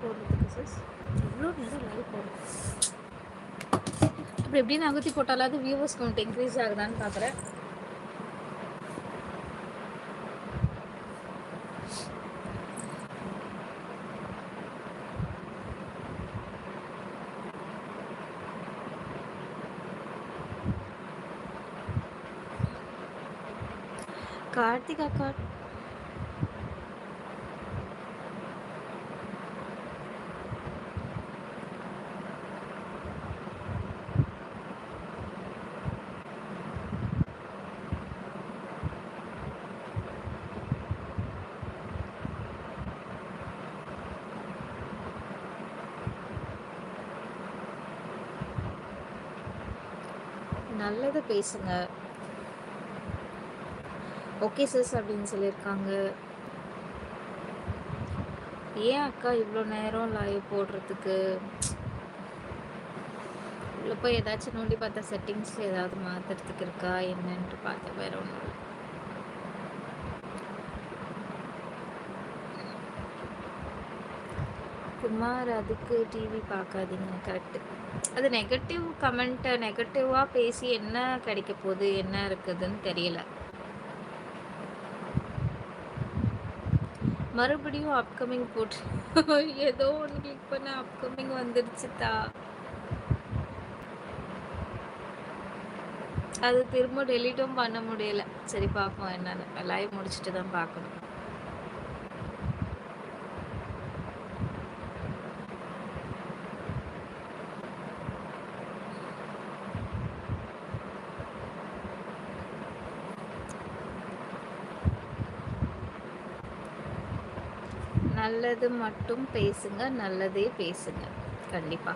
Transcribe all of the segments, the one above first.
நேரம் லைவ் போடுறதுக்கு சிஸ் இவ்வளோ நேரம் லைவ் போடுறது இப்படி எப்படின்னு அகத்தி போட்டாலாவது வியூவர்ஸ் கவுண்ட் இன்க்ரீஸ் ஆகுதான்னு பார்க்குறேன் கார்த்திகா கார்ட் நல்லது பேசுங்க. ஓகே சிஸ் அப்படின்னு சொல்லியிருக்காங்க. ஏன் அக்கா இவ்வளோ நேரம் லைவ் போடுறதுக்கு? உள்ள போய் ஏதாச்சும் நோண்டி பார்த்தா செட்டிங்ஸ் ஏதாவது மாத்துறதுக்கு இருக்கா? என்னன்ட்டு பார்த்தேன் வேற ஒன்றும் குமார் அதுக்கு டிவி பார்க்காதீங்க கரெக்டு அது நெகட்டிவ் கமெண்ட்டை நெகட்டிவாக பேசி என்ன கிடைக்க போகுது என்ன இருக்குதுன்னு தெரியல. மறுபடியும் அப்கமிங் போட்டு ஏதோ ஒன்று கிளிக் பண்ண அப்கமிங் வந்துடுச்சுதா அது திரும்ப டெலீட்டும் பண்ண முடியல. சரி பார்ப்போம் என்னன்னு. லைவ் முடிச்சுட்டு தான் பார்க்கணும். நல்லது மட்டும் பேசுங்க நல்லதே பேசுங்க. கண்டிப்பா.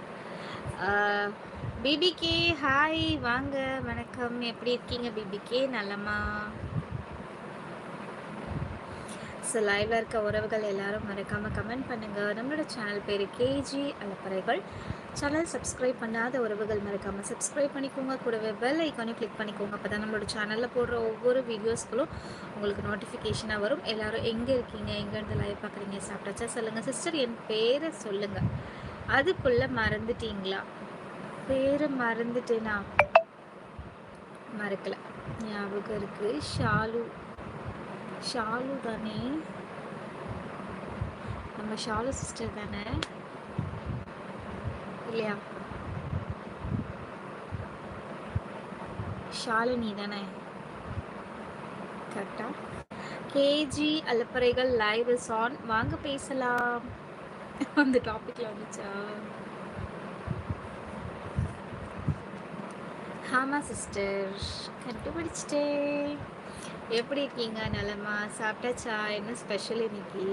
பிபிகே ஹாய் வாங்க வணக்கம். எப்படி இருக்கீங்க பிபிகே நல்லம்மா ஸோ லைவில் இருக்க உறவுகள் எல்லாரும் மறக்காமல் கமெண்ட் பண்ணுங்க. நம்மளோட சேனல் பேர் கேஜி அலப்பறைகள். சேனல் சப்ஸ்கிரைப் பண்ணாத உறவுகள் மறக்காமல் சப்ஸ்கிரைப் பண்ணிக்கோங்க. கூடவே பெல் ஐக்கானே கிளிக் பண்ணிக்கோங்க. அப்போ தான் நம்மளோட சேனலில் போடுற ஒவ்வொரு வீடியோஸ்களும் உங்களுக்கு நோட்டிஃபிகேஷனாக வரும். எல்லோரும் எங்கே இருக்கீங்க? எங்கேருந்து லைவ் பார்க்குறீங்க? சாப்பிட்டாச்சா? சொல்லுங்கள் சிஸ்டர் என் பேரை சொல்லுங்கள் அதுக்குள்ளே மறந்துட்டீங்களா? பேரை மறந்துட்டேனா? மறக்கலை. ஞாபகம் இருக்குது ஷாலு. ஷாலு தானே? நம்ம ஷாலு சிஸ்டர் தானே? இல்லையா? ஷாலினி தானே? கரெக்டா கேஜி அலப்பறைகள் லைவ் இஸ் ஆன் வாங்க பேசலாம். அந்த டாபிக்ல வந்துச்சா? ஆமா சிஸ்டர் கண்டுபிடிச்சிட்டே எப்படி இருக்கீங்க? நலமா? சாப்பிட்டாச்சா? என்ன ஸ்பெஷல் இன்னைக்கு?